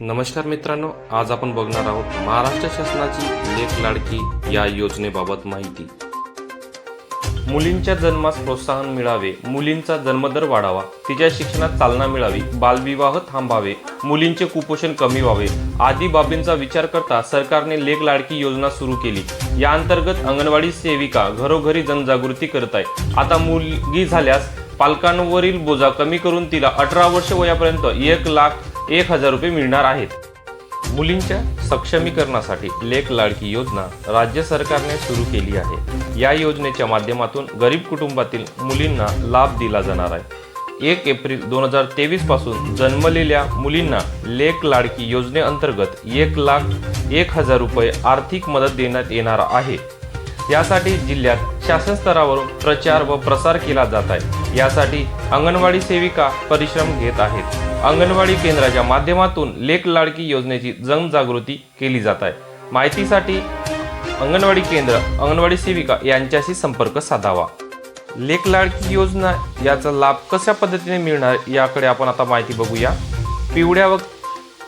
नमस्कार मित्रांनो आज आपण बघणार आहोत महाराष्ट्र शासनाची लेख लाडकी या योजनेबाबत माहिती. मुलींच्या जन्मास प्रोत्साहन मिळावे मुलींचा जन्मदर वाढावा तिच्या शिक्षणात चालना मिळावी बालविवाह थांबावे मुलींचे कुपोषण कमी व्हावे आदी बाबींचा विचार करता सरकारने लेख लाडकी योजना सुरू केली. या अंतर्गत अंगणवाडी सेविका घरोघरी जनजागृती करत आहे आता मुलगी झाल्यास पालकांवरील बोजा कमी करून तिला अठरा वर्ष वयापर्यंत एक लाख एक हजार रुपये मिळणार आहेत. मुलींच्या सक्षमीकरणासाठी लेख लाडकी योजना राज्य सरकारने सुरू केली आहे. या योजनेच्या माध्यमातून गरीब कुटुंबातील मुलींना लाभ दिला जाणार आहे. एक एप्रिल दोन हजार तेवीसपासून जन्मलेल्या मुलींना लेख लाडकी योजनेअंतर्गत एक लाख एक हजार रुपये आर्थिक मदत देण्यात येणार आहे. यासाठी जिल्ह्यात शासन स्तरावरून प्रचार व प्रसार केला जात आहे. यासाठी अंगणवाडी सेविका परिश्रम घेत आहेत. अंगणवाडी केंद्राच्या माध्यमातून लेख लाडकी योजनेची जनजागृती केली जात आहे. माहितीसाठी अंगणवाडी केंद्र अंगणवाडी सेविका यांच्याशी संपर्क साधावा. लेख लाडकी योजना याचा लाभ कशा पद्धतीने मिळणार याकडे आपण आता माहिती बघूया. पिवळ्या व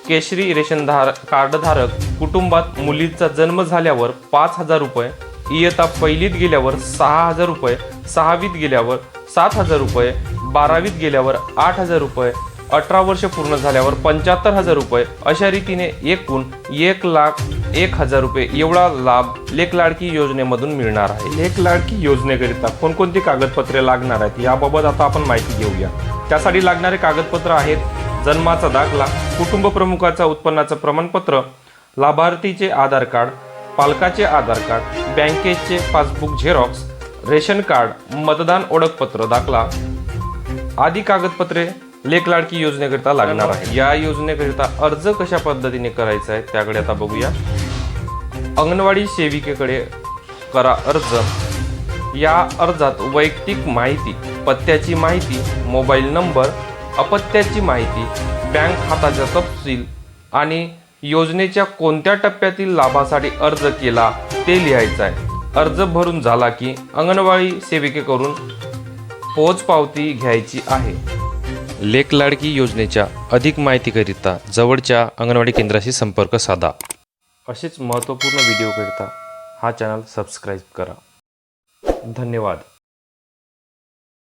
केशरी रेशनधार कार्डधारक कुटुंबात मुलीचा जन्म झाल्यावर पाच हजार रुपये इयत्ता पहिलीत गेल्यावर सहा हजार रुपये सहावीत गेल्यावर सात हजार रुपये बारावीत गेल्यावर आठ हजार रुपये अठरा वर्ष पूर्ण झाल्यावर पंच्याहत्तर हजार रुपये अशा रीतीने एकूण एक लाख एक हजार रुपये एवढा लाभ लेख लाडकी योजनेमधून मिळणार आहे. लेख लाडकी योजनेकरिता कोणकोणती कागदपत्रे लागणार आहेत याबाबत आता आपण माहिती घेऊया. त्यासाठी लागणारे कागदपत्र आहेत जन्माचा दाखला कुटुंब प्रमुखाचा उत्पन्नाचं प्रमाणपत्र लाभार्थीचे आधार कार्ड पालकाचे आधार कार्ड बँकेचे पासबुक झेरॉक्स रेशन कार्ड मतदान ओळखपत्र दाखला. आदी कागदपत्रे लेख लाडकी योजनेकरिता लागणार आहे या योजनेकरिता अर्ज कशा पद्धतीने करायचा आहे त्याकडे आता बघूया. अंगणवाडी सेविकेकडे करा अर्ज. या अर्जात वैयक्तिक माहिती पत्त्याची माहिती मोबाईल नंबर अपत्याची माहिती बँक खात्याचा तपशील आणि योजनेच्या कोणत्या टप्प्यातील लाभासाठी अर्ज केला ते लिहायचं आहे. अर्ज भरून झाला की अंगणवाडी सेविकेकडून पोचपावती घ्यायची आहे. लेख लाडकी योजनेच्या अधिक माहितीकरिता जवळच्या अंगणवाडी केंद्राशी संपर्क साधा. असेच महत्त्वपूर्ण व्हिडिओकरिता हा चॅनल सबस्क्राईब करा. धन्यवाद.